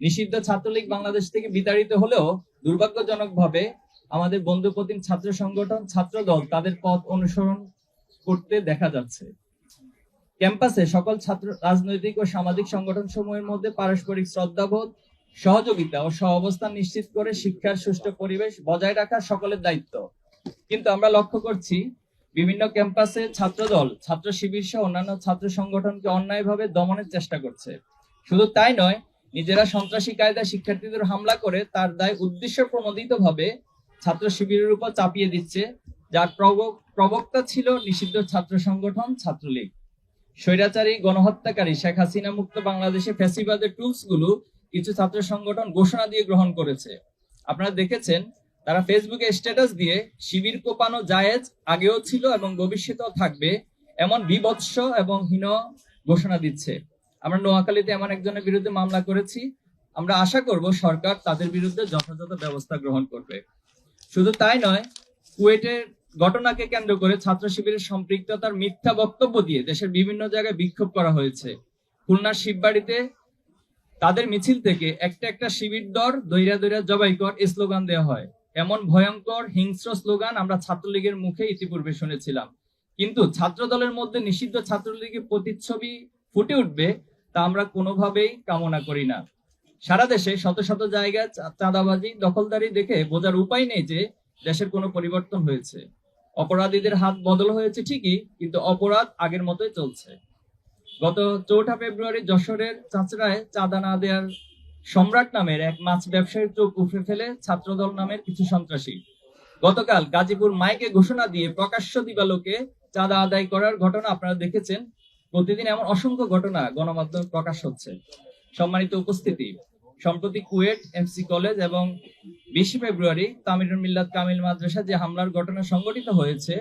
নিষিদ্ধ ছাত্রলীগ বাংলাদেশ থেকে বিতাড়িত হলেও দুর্ভাগ্যজনকভাবে আমাদের বন্ধুপ্রতিম ছাত্র সংগঠন ছাত্র দল তাদের পথ অনুসরণ করতে দেখা যাচ্ছে। ক্যাম্পাসে সকল ছাত্র রাজনৈতিক ও সামাজিক সংগঠন সমূহের মধ্যে পারস্পরিক শ্রদ্ধাবোধ, সহযোগিতা ও সহাবস্থান নিশ্চিত করে শিক্ষার সুষ্ঠু পরিবেশ বজায় রাখা সকলের দায়িত্ব। কিন্তু আমরা লক্ষ্য করছি, বিভিন্ন ক্যাম্পাসে ছাত্রদল ছাত্র শিবির সহ অন্যান্য ছাত্র সংগঠনকে অন্যায়ভাবে দমনের চেষ্টা করছে। শুধু তাই নয় নিজেরা সন্ত্রাসী কায়দায় শিক্ষার্থীদের হামলা করে তার দায় উদ্দেশ্য প্রণোদিত ভাবে ছাত্র শিবিরের উপর চাপিয়ে দিচ্ছে, যার প্রব- প্রবক্তা ছিল নিষিদ্ধ ছাত্র সংগঠন ছাত্রলীগ। স্বৈরাচারী গণহত্যাকারী শেখ হাসিনা মুক্ত বাংলাদেশে ফ্যাসিবাদের টুলসগুলো কিছু ছাত্র সংগঠন ঘোষণা দিয়ে গ্রহণ করেছে। আপনারা দেখেছেন, তারা ফেসবুকে স্ট্যাটাস দিয়ে শিবির কোপানো জায়েজ আগেও ছিল এবং ভবিষ্যতেও থাকবে এমন বিভৎস এবং হীন ঘোষণা দিচ্ছে। আমরা নোয়াখালীতে এমন একজনের বিরুদ্ধে মামলা করেছি। আমরা আশা করব সরকার তাদের বিরুদ্ধে যথাযথ ব্যবস্থা গ্রহণ করবে। শুধু তাই নয়, কুয়েটের ঘটনাকে কেন্দ্র করে ছাত্র শিবিরের সম্পৃক্ততার মিথ্যা বক্তব্য দিয়ে দেশের বিভিন্ন জায়গায় বিক্ষোভ করা হয়েছে। খুলনার শিববাড়িতে তাদের মিছিল থেকে একটা একটা শিবির দর দৈরা দৈরা জবাই কর স্লোগান দেওয়া হয়। এমন ভয়ঙ্কর, হিংস্র স্লোগান আমরা ছাত্রলীগের মুখে ইতিপূর্বে শুনেছিলাম। কিন্তু ছাত্র দলের মধ্যে নিষিদ্ধ ছাত্রলীগের প্রতিচ্ছবি ফুটে উঠবে তা আমরা কোনোভাবেই কামনা করি না। সারা দেশে শত শত জায়গায় চাঁদাবাজি, দখলদারি দেখে বোঝার উপায় নেই যে দেশের কোনো পরিবর্তন হয়েছে। অপরাধীদের হাত বদল হয়েছে ঠিকই, কিন্তু অপরাধ আগের মতোই চলছে। গত চৌঠা ফেব্রুয়ারি যশোরের চাঁচড়ায় চাঁদা না দেওয়ার সম্রাট নামের এক মাছ ব্যবসায়ীর চোখ উপড়ে ফেলে ছাত্রদল নামের কিছু সন্ত্রাসী। গতকাল গাজীপুর মাইকে ঘোষণা দিয়ে প্রকাশ্য দিবালোকে চাঁদা আদায় করার ঘটনা আপনারা দেখেছেন। প্রতিদিন এমন অসংখ্য ঘটনা গণমাধ্যমে প্রকাশ হচ্ছে। সম্মানিত উপস্থিতি, সম্প্রতি কুয়েট এমসি কলেজ এবং বিশে ফেব্রুয়ারি তামিরুল মিল্লাত কামিল মাদ্রাসা যে হামলার ঘটনা সংঘটিত হয়েছে,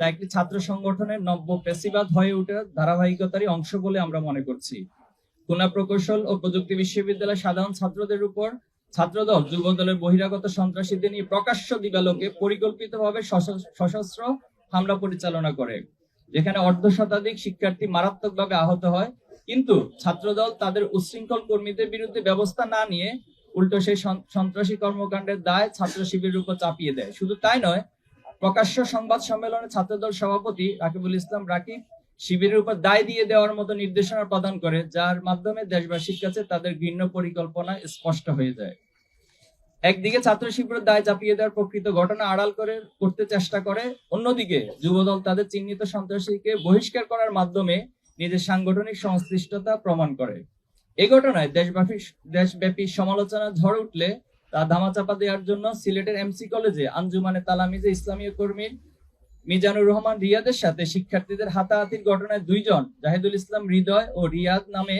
তা একটি ছাত্র সংগঠনের নব্য পেশিবাদ হয়ে ওঠার ধারাবাহিকতারই অংশ বলে আমরা মনে করছি। খুলনা প্রকৌশল ও প্রযুক্তি বিশ্ববিদ্যালয়ের সাধারণ ছাত্রদের উপর ছাত্রদল যুব দলের বহিরাগত সন্ত্রাসীদের নিয়ে প্রকাশ্য দিবালোকে পরিকল্পিতভাবে সশস্ত্র হামলা পরিচালনা করে। যেখানে অর্ধ শতাধিক শিক্ষার্থী মারাত্মকভাবে আহত হয়। কিন্তু ছাত্রদল তাদের উচ্ছৃঙ্খল কর্মীদের বিরুদ্ধে ব্যবস্থা না নিয়ে উল্টো সেই সন্ত্রাসী কর্মকাণ্ডের দায় ছাত্র শিবিরের উপর চাপিয়ে দেয়। শুধু তাই নয়, প্রকাশ্য সংবাদ সম্মেলনে ছাত্রদল সভাপতি রাকিবুল ইসলাম রাকিব শিবিরের উপর দায় দিয়ে দেওয়ার মতো নির্দেশনা প্রদান করে, যার মাধ্যমে দেশবাসীর কাছে তাদের ঘৃণ্য পরিকল্পনা স্পষ্ট হয়ে যায়। একদিকে ছাত্র শিবিরের দায় চাপিয়ে দেওয়ার প্রকৃত ঘটনা আড়াল করে করতে চেষ্টা করে, অন্যদিকে যুবদল তাদের চিহ্নিত সন্ত্রাসীকে বহিষ্কার করার মাধ্যমে নিজের সাংগঠনিক সংশ্লিষ্টতা প্রমাণ করে। এই ঘটনায় দেশব্যাপী দেশব্যাপী সমালোচনা ঝড় উঠলে তা ধামাচাপা দেওয়ার জন্য সিলেটের এমসি কলেজে আঞ্জুমানে তালামিজে ইসলামীয় কর্মীর মিজানুর রহমান রিয়াদের সাথে শিক্ষার্থীদের হাতাহাতির ঘটনায় দুইজন, জাহিদুল ইসলাম হৃদয় ও রিয়াদ নামে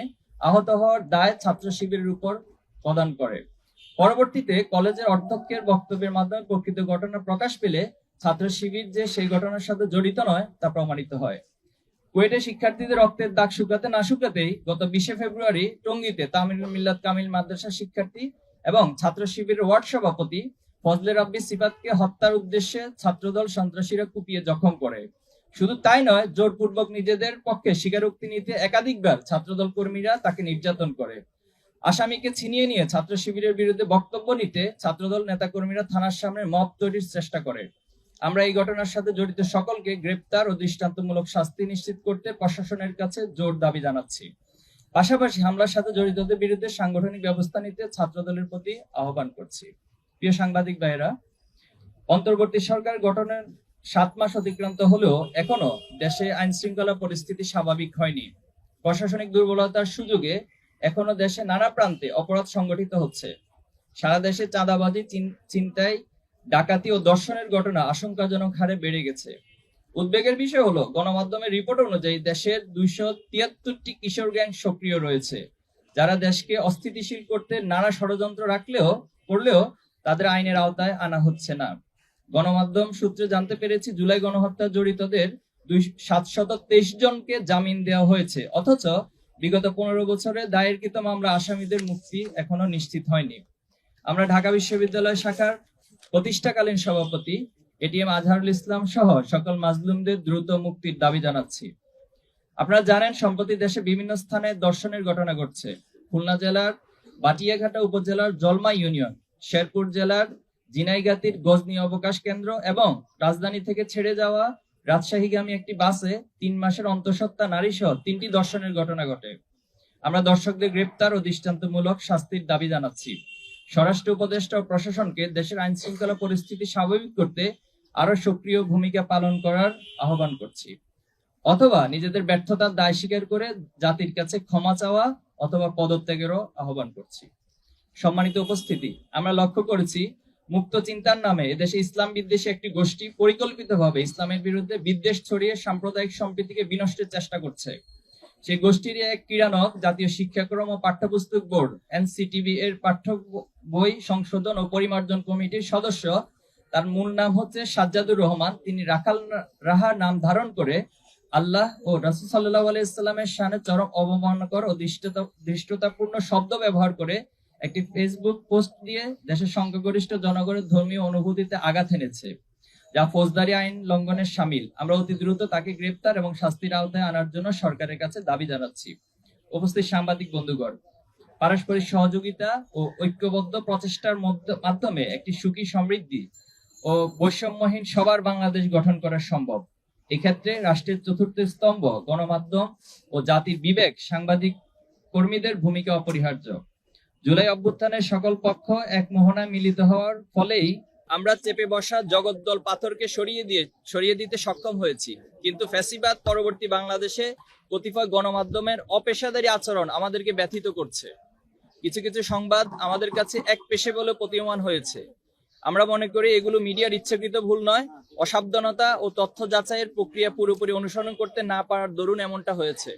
আহত হওয়ার দায় ছাত্র শিবিরের উপর প্রদান করে। পরবর্তীতে কলেজের অধ্যক্ষের বক্তব্যের মাধ্যমে প্রকৃত ঘটনা প্রকাশ পেলে ছাত্র শিবির যে সেই ঘটনার সাথে জড়িত নয়, তা প্রমাণিত হয়। কুয়েটে শিক্ষার্থীদের রক্তের দাগ শুকাতে না শুকাতেই গত বিশে ফেব্রুয়ারি টঙ্গীতে তামিলুল মিল্লাত কামিল মাদ্রাসা শিক্ষার্থী এবং ছাত্র শিবিরের ওয়ার্ড সভাপতি ফজলে রাব্বি সিফাতকে হত্যার উদ্দেশ্যে ছাত্রদল সন্ত্রাসীরা কুপিয়ে জখম করে। শুধু তাই নয়, জোরপূর্বক নিজেদের পক্ষে স্বীকারোক্তি নিতে একাধিকবার ছাত্রদল কর্মীরা তাকে নির্যাতন করে। আসামিকে ছিনিয়ে নিয়ে ছাত্র শিবিরের বিরুদ্ধে বক্তব্য নিতে ছাত্রদল নেতাকর্মীরা থানার সামনে মব তৈরির চেষ্টা করে। আমরা এই ঘটনার সাথে জড়িত সকলকে গ্রেপ্তার ও দৃষ্টান্তমূলক শাস্তি নিশ্চিত করতে প্রশাসনের কাছে জোর দাবি জানাচ্ছি। পাশাপাশি হামলার সাথে জড়িতদের বিরুদ্ধে সাংগঠনিক ব্যবস্থা নিতে ছাত্রদলের প্রতি আহ্বান করছি। প্রিয় সাংবাদিক ভাইয়েরা, অন্তর্বর্তী সরকার গঠনের সাত মাস অতিক্রান্ত হলেও এখনও দেশে আইন শৃঙ্খলা পরিস্থিতি স্বাভাবিক হয়নি। প্রশাসনিক দুর্বলতার সুযোগে এখনও দেশে নানা প্রান্তে অপরাধ সংগঠিত হচ্ছে। সারা দেশে চাঁদাবাজি, চিন- ছিনতাই, ডাকাতি ও দর্শনের ঘটনা আশঙ্কাজনক হারে বেড়ে গেছে। উদ্বেগের বিষয় হলো, গণমাধ্যমের রিপোর্ট অনুযায়ী দেশের দুইশো তিয়াত্তরটি কিশোর গ্যাং সক্রিয় রয়েছে। যারা দেশকে অস্থিতিশীল করতে নানা ষড়যন্ত্র রাখলেও, করলেও তাদের আইনের আওতায় আনা হচ্ছে না। গণমাধ্যম সূত্রে জানতে পেরেছি, জুলাই গণহত্যা জড়িতদের দুই সাতশত তেইশ জনকে জামিন দেওয়া হয়েছে। অথচ বিগত পনেরো বছরে দায়েরকৃত মামলা আসামিদের মুক্তি এখনও নিশ্চিত হয়নি। আমরা ঢাকা বিশ্ববিদ্যালয় শাখার প্রতিষ্ঠাকালীন সভাপতি এটিএম আজহারুল ইসলাম সহ সকল মাজলুমদের দ্রুত মুক্তির দাবি জানাচ্ছি। আপনারা জানেন, সম্প্রতি দেশে বিভিন্ন স্থানে দর্শনের ঘটনা ঘটছে। খুলনা জেলার বাটিয়াঘাটা উপজেলার জলমা ইউনিয়ন, শেরপুর জেলার জিনাইগাতির গজনী অবকাশ কেন্দ্র এবং রাজধানী থেকে ছেড়ে যাওয়া রাজশাহীগামী একটি বাসে তিন মাসের অন্তঃসত্ত্বা নারী সহ তিনটি দর্শনের ঘটনা ঘটে। আমরা দর্শকদের গ্রেপ্তার ও দৃষ্টান্তমূলক শাস্তির দাবি জানাচ্ছি। স্বরাষ্ট্র উপদেষ্টা ও প্রশাসনকে দেশের আইন শৃঙ্খলা পরিস্থিতি স্বাভাবিক করতে আরও সক্রিয় ভূমিকা পালন করার আহ্বান করছি। অথবা নিজেদের ব্যর্থতার দায় স্বীকার করে জাতির কাছে ক্ষমা চাওয়া অথবা পদত্যাগেরও আহ্বান করছি। সম্মানিত উপস্থিতি, আমরা লক্ষ্য করেছি মুক্ত চিন্তার নামে এদেশে ইসলাম বিদ্বেষী একটি গোষ্ঠী পরিকল্পিতভাবে ইসলামের বিরুদ্ধে বিদ্বেষ ছড়িয়ে সাম্প্রদায়িক সম্প্রীতিকে বিনষ্টের চেষ্টা করছে। সেই গোষ্ঠীর এক ক্রীড়ানক, জাতীয় শিক্ষাক্রম ও পাঠ্যপুস্তক বোর্ড, এনসিটিভি এর পাঠ্য বই সংশোধন ও পরিমার্জন কমিটির সদস্য। তার মূল নাম হচ্ছে সাজ্জাদুর রহমান। তিনি রাখাল রাহা নাম ধারণ করে আল্লাহ ও রাসুল সাল্লাহ আলাইস্লামের সামনে চরম অবমাননাকর ও দৃষ্টতা, দৃষ্টতাপূর্ণ শব্দ ব্যবহার করে একটি ফেসবুক পোস্ট দিয়ে দেশের সংখ্যাগরিষ্ঠ জনগণের ধর্মীয় অনুভূতিতে আঘাত এনেছে, যা ফৌজদারি আইন লঙ্ঘনের সামিল। আমরা অতি দ্রুত তাকে গ্রেপ্তার এবং শাস্তির আওতায় আনার জন্য সরকারের কাছে দাবি জানাচ্ছি। উপস্থিত সাংবাদিক বন্ধুগণ, পারস্পরিক সহযোগিতা ও ঐক্যবদ্ধ প্রচেষ্টার মাধ্যমে একটি সুখী সমৃদ্ধি ও বৈষম্যহীন সবার বাংলাদেশ গঠন করা সম্ভব। এক্ষেত্রে রাষ্ট্রের চতুর্থ স্তম্ভ গণমাধ্যম ও জাতির বিবেক সাংবাদিক কর্মীদের ভূমিকা অপরিহার্য। জুলাই অভ্যুত্থানের সকল পক্ষ এক মোহনায় মিলিত হওয়ার ফলেই আমরা চেপে বসা জগদ্দল পাথরকে সরিয়ে দিয়ে, সরিয়ে দিতে সক্ষম হয়েছি। কিন্তু ফ্যাসিবাদ পরবর্তী বাংলাদেশে কতিপয় গণমাধ্যমের অপেশাদারী আচরণ আমাদেরকে ব্যথিত করছে। কিছু কিছু সংবাদ আমাদের কাছে এক পেশে বলে প্রতীয়মান হয়েছে। আমরা মনে করি এগুলো মিডিয়ার ইচ্ছাকৃত ভুল নয়, অসাবধানতা ও তথ্য যাচাইয়ের প্রক্রিয়া পুরোপুরি অনুসরণ করতে না পারার দরুন এমনটা হয়েছে।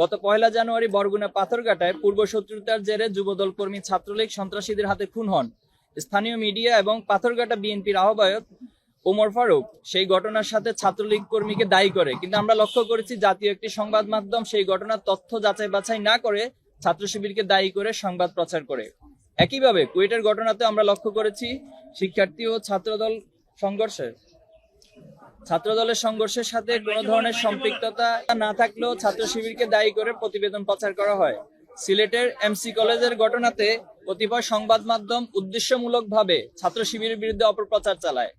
গত পয়লা জানুয়ারি বরগুনা পাথরঘাটায় পূর্ব শত্রুতার জেরে যুবদল কর্মী ছাত্রলীগ সন্ত্রাসীদের হাতে খুন হন। স্থানীয় মিডিয়া এবং পাথরঘাটা বিএনপির আহ্বায়ক ওমর ফারুক সেই ঘটনার সাথে ছাত্রলীগ কর্মীকে দায়ী করে। কিন্তু আমরা লক্ষ্য করেছি জাতীয় একটি সংবাদ মাধ্যম সেই ঘটনার তথ্য যাচাই বাছাই না করে ছাত্র শিবিরকে দায়ী করে সংবাদ প্রচার করে। একইভাবে কুয়েটের ঘটনাতে আমরা লক্ষ্য করেছি শিক্ষার্থী ও ছাত্রদল সংঘর্ষে ছাত্রদলের সংঘর্ষের সাথে কোনো ধরনের সম্পৃক্ততা না থাকলেও ছাত্র শিবিরকে দায়ী করে প্রতিবেদন প্রচার করা হয়। সিলেটের এমসি কলেজের ঘটনাতে কতিপয় সংবাদ মাধ্যম উদ্দেশ্যমূলকভাবে ছাত্র শিবিরের বিরুদ্ধে অপপ্রচার চালায়।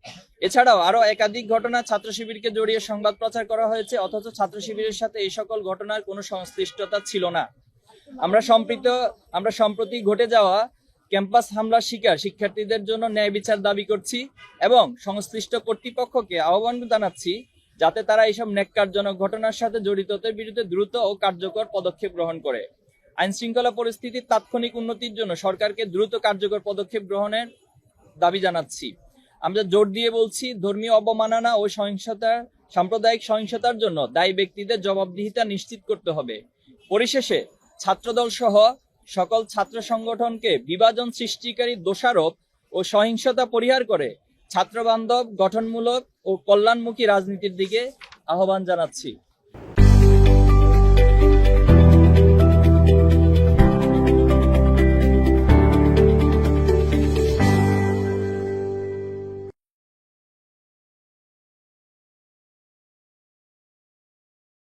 এছাড়াও আরও একাধিক ঘটনা ছাত্র শিবিরকে জড়িয়ে সংবাদ প্রচার করা হয়েছে, অথচ ছাত্র শিবিরের সাথে এই সকল ঘটনার কোনো সংশ্লিষ্টতা ছিল না। আমরা সম্প্রীত আমরা সম্প্রতি ঘটে যাওয়া ক্যাম্পাস হামলার শিকার শিক্ষার্থীদের জন্য ন্যায় বিচার দাবি করছি এবং সংশ্লিষ্ট কর্তৃপক্ষকে আহ্বান জানাচ্ছি যাতে তারা এইসব ন্যাক্কারজনক ঘটনার সাথে জড়িতদের বিরুদ্ধে দ্রুত ও কার্যকর পদক্ষেপ গ্রহণ করে। আইন শৃঙ্খলা পরিস্থিতির তাৎক্ষণিক উন্নতির জন্য সরকারকে দ্রুত কার্যকর পদক্ষেপ গ্রহণের দাবি জানাচ্ছি। আমরা জোর দিয়ে বলছি, ধর্মীয় অবমাননা ও সহিংসতার সাম্প্রদায়িক সহিংসতার জন্য দায়ী ব্যক্তিদের জবাবদিহিতা নিশ্চিত করতে হবে। পরিশেষে ছাত্রদল সহ সকল ছাত্র সংগঠনকে বিভাজন সৃষ্টিকারী দোষারোপ ও সহিংসতা পরিহার করে ছাত্রবান্ধব গঠনমূলক ও কল্যাণমুখী রাজনীতির দিকে আহ্বান জানাচ্ছি।